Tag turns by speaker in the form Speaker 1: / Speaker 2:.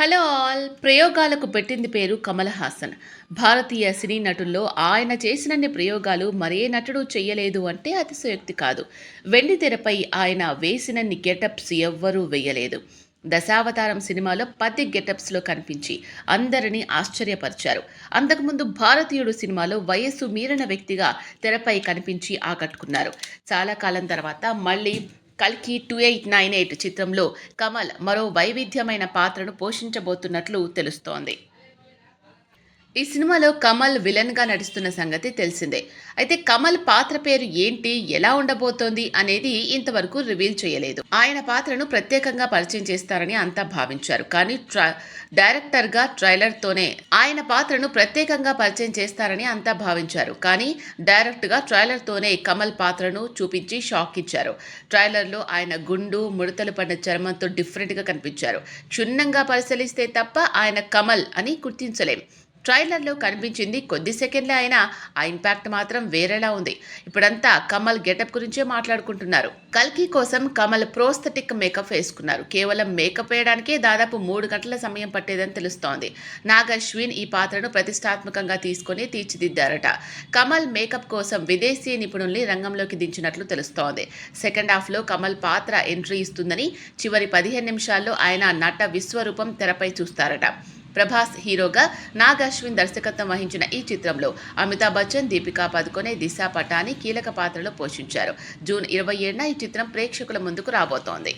Speaker 1: Hello all. ప్రయోగాలకు పెట్టింది పేరు కమల్ హాసన్. భారతీయ సినీ నటుల్లో ఆయన చేసినన్ని ప్రయోగాలు మరే నటుడు చేయలేదు అంటే అతిశయోక్తి కాదు. వెండి తెరపై ఆయన వేసినన్ని గెటప్స్ ఎవ్వరూ వేయలేదు. దశావతారం సినిమాలో పది గెటప్స్లో కనిపించి అందరినీ ఆశ్చర్యపరిచారు. అంతకుముందు భారతీయుడు సినిమాలో వయస్సు మీరిన వ్యక్తిగా తెరపై కనిపించి ఆకట్టుకున్నారు. చాలా కాలం తర్వాత మళ్ళీ కల్కి టూ ఎయిట్ నైన్ ఎయిట్ చిత్రంలో కమల్ మరో వైవిధ్యమైన పాత్రను పోషించబోతున్నట్లు తెలుస్తోంది. ఈ సినిమాలో కమల్ విలన్గా నటిస్తున్న సంగతి తెలిసిందే. అయితే కమల్ పాత్ర పేరు ఏంటి ఎలా ఉండబోతోంది అనేది ఇంతవరకు రివీల్ చేయలేదు. ఆయన పాత్రను ప్రత్యేకంగా పరిచయం చేస్తారని అంతా భావించారు. కానీ ట్ర- డైరెక్టర్గా ట్రైలర్తోనే ఆయన పాత్రను ప్రత్యేకంగా పరిచయం చేస్తారని అంతా భావించారు. కానీ డైరెక్ట్గా ట్రైలర్తోనే కమల్ పాత్రను చూపించి షాక్ ఇచ్చారు. ట్రైలర్లో ఆయన గుండు ముడతలు పడిన చర్మంతో డిఫరెంట్గా కనిపించారు. క్షుణ్ణంగా పరిశీలిస్తే తప్ప ఆయన కమల్ అని గుర్తించలేం. ట్రైలర్లో కనిపించింది కొద్ది సెకండ్లే అయినా ఆ ఇంపాక్ట్ మాత్రం వేరేలా ఉంది. ఇప్పుడంతా కమల్ గెటప్ గురించే మాట్లాడుకుంటున్నారు. కల్కి కోసం కమల్ ప్రోస్థెటిక్ మేకప్ వేసుకున్నారు. కేవలం మేకప్ వేయడానికే దాదాపు మూడు గంటల సమయం పట్టేదని తెలుస్తోంది. నాగశ్విన్ ఈ పాత్రను ప్రతిష్టాత్మకంగా తీసుకొని తీర్చిదిద్దారట. కమల్ మేకప్ కోసం విదేశీ నిపుణుల్ని రంగంలోకి దించినట్లు తెలుస్తోంది. సెకండ్ హాఫ్లో కమల్ పాత్ర ఎంట్రీ ఇస్తుందని చివరి పదిహేను నిమిషాల్లో ఆయన నట విశ్వరూపం తెరపై చూస్తారట. ప్రభాస్ హీరోగా నాగ్ అశ్విన్ దర్శకత్వం వహించిన ఈ చిత్రంలో అమితాబ్ బచ్చన్ దీపికా పదుకొనే దిశా పటాని కీలక పాత్రలో పోషించారు. జూన్ ఇరవై ఏడున ఈ చిత్రం ప్రేక్షకుల ముందుకు రాబోతోంది.